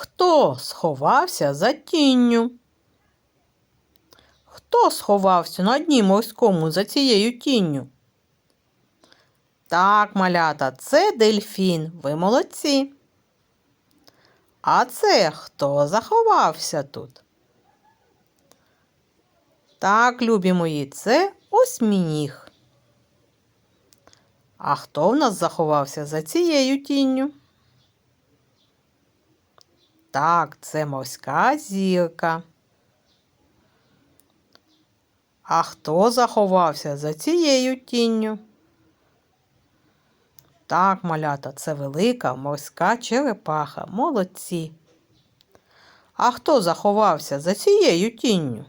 Хто сховався за тінню? Хто сховався на дні морському за цією тінню? Так, малята, це дельфін. Ви молодці. А це хто заховався тут? Так, любі мої, це осьмініг. А хто в нас заховався за цією тінню? Так, це морська зірка. А хто заховався за цією тінню? Так, малята, це велика морська черепаха. Молодці. А хто заховався за цією тінню?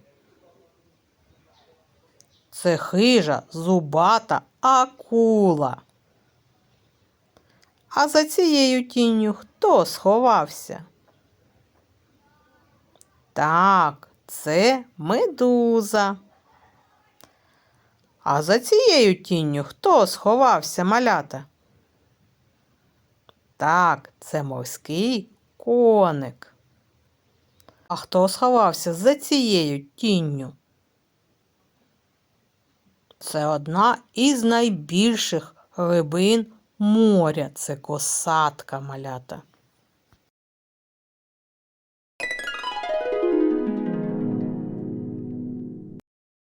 Це хижа, зубата акула. А за цією тінню хто сховався? Так, це медуза. А за цією тінню хто сховався, малята? Так, це морський коник. А хто сховався за цією тінню? Це одна із найбільших рибин моря. Це косатка малята.